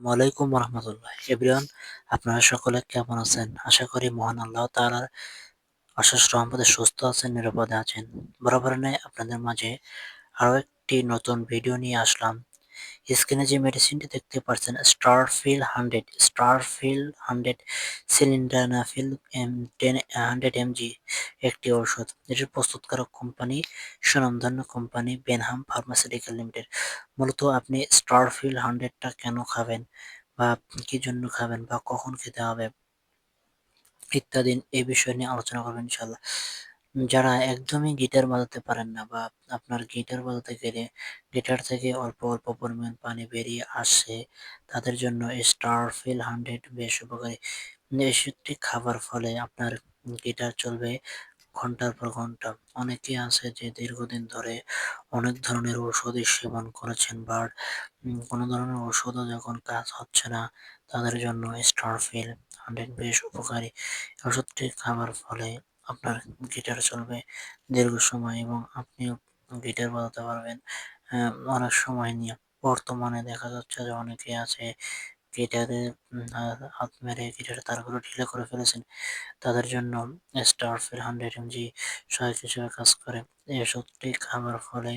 ওয়ালাইকুম রহমতুল্লাহ এভরিওয়ান আপনারা সকলে কেমন আছেন? আশা করি মহান আল্লাহ তালার অশেষ রহমতে সুস্থ আছেন, নিরাপদে আছেন। বরাবর নেই আপনাদের মাঝে আরও একটি নতুন ভিডিও নিয়ে আসলাম। স্ক্রিনে যে মেডিসিনটি দেখতে পাচ্ছেন স্টারফিল হান্ড্রেড স্টারফিল হান্ড্রেড সিলিন্ডারনাফিল এম টেন হান্ড্রেড এমজি একটি ঔষধ। এটির প্রস্তুতকারক কোম্পানি সুনামধন্য কোম্পানি বেনহাম ফার্মাসিউটিক্যাল লিমিটেড মূলত আপনি স্টারফিল হান্ড্রেডটা কেন খাবেন বা কি জন্য খাবেন বা কখন খেতে হবে ইত্যাদি এই বিষয় নিয়ে আলোচনা করবেন ইনশাল্লাহ যারা একদমই গিটার বাজাতে পারেন না বা আপনার গিটার বাজাতে গেলে গিটার থেকে অল্প অল্প পরিমাণ পানি বেরিয়ে আসে, তাদের জন্য স্টারফিল হান্ড্রেড বেশ উপকারী। এসবটি খাবার ফলে আপনার গিটার চলবে ঘণ্টার পর ঘণ্টা। অনেকে আছে যে দীর্ঘদিন ধরে অনেক ধরনের ঔষধই সেবন করেছেন, বাট কোনো ধরনের ওষুধও যখন কাজ হচ্ছে না, তাদের জন্য স্টারফিল হান্ড্রেড বেশ উপকারী। ওষুধটি খাবার ফলে আপনার গিটার চলবে দীর্ঘ সময় এবং আপনিও গিটার বাজাতে পারবেন অনেক সময় নিয়ে। বর্তমানে দেখা যাচ্ছে যে অনেকে আছে গিটারে হাত মেরে গিটারের তারগুলো ঢিলে করে ফেলেছেন। তাদের জন্য স্টারফিল হান্ড্রেড এমজি সহায়ক হিসেবে কাজ করে। এই ওষুধটি খাবার ফলে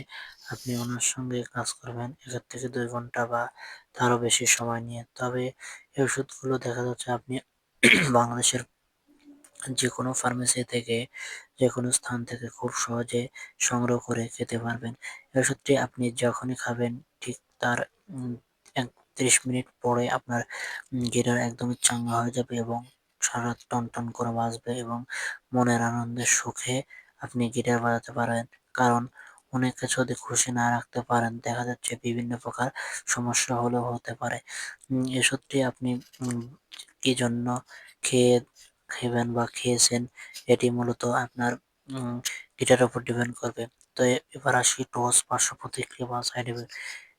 আপনি ওনার সঙ্গে কাজ করবেন একের থেকে দুই ঘণ্টা বা তারও বেশি সময় নিয়ে। তবে এই ওষুধগুলো দেখা যাচ্ছে আপনি বাংলাদেশের যে কোনো ফার্মেসি থেকে যে কোনো স্থান থেকে খুব সহজে সংগ্রহ করে খেতে পারবেন। এই ওষুধটি আপনি যখনই খাবেন, ঠিক তার তিরিশ মিনিট পরে আপনার গিটার একদমই চাঙ্গা হয়ে যাবে এবং সারা টন টন করে বাজবে এবং মনের আনন্দের সুখে আপনি গিটার বাজাতে পারেন। কারণ অনেকে যদি খুশি না রাখতে পারেন, দেখা যাচ্ছে বিভিন্ন প্রকার সমস্যা হলেও হতে পারে। এসবটি আপনি কি জন্য খেয়ে খেবেন বা খেয়েছেন এটি মূলত আপনার গিটারের উপর ডিপেন্ড করবে। তো এবার আসি টস পার্শ্ব প্রতিক্রিয়া বা সাইড এফেক্ট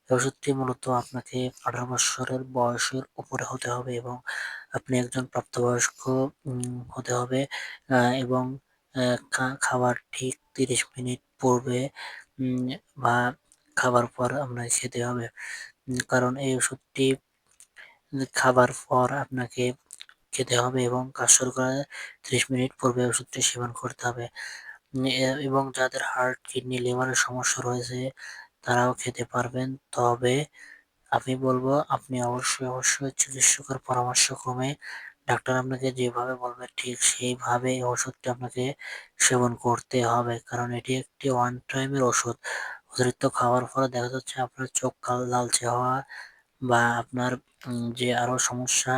ওষুধটি মূলত আপনাকে আঠারো বছরের বয়সের উপরে হতে হবে এবং আপনি একজন প্রাপ্তবয়স্ক হতে হবে এবং খাবার ঠিক তিরিশ মিনিট পূর্বে বা খাবার পর আপনাকে খেতে হবে। কারণ এই ওষুধটি খাবার পর আপনাকে খেতে হবে এবং কাজ শুরু করার ত্রিশ মিনিট পূর্বে ওষুধটি সেবন করতে হবে। এবং যাদের হার্ট, কিডনি, লিভারের সমস্যা রয়েছে তারাও খেতে পারবেন। তবে আমি বলব, আপনি অবশ্যই অবশ্যই চিকিৎসকের পরামর্শক্রমে ডাক্তার আপনাকে যেভাবে বলবে, ঠিক সেইভাবে ওষুধটি আপনাকে সেবন করতে হবে। কারণ এটি একটি ওয়ান টাইমের ওষুধ। অতিরিক্ত খাওয়ার ফলে দেখা যাচ্ছে আপনার চোখ কাল লালচে হওয়া বা আপনার যে আরও সমস্যা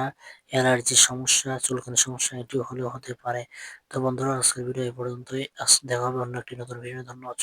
অ্যালার্জির সমস্যা চুলকানি সমস্যা এটিও হলেও হতে পারে। তো বন্ধুরা, আজকের ভিডিও এই পর্যন্তই। দেখা হবে অন্য একটি নতুন ভিডিও ধন্যবাদ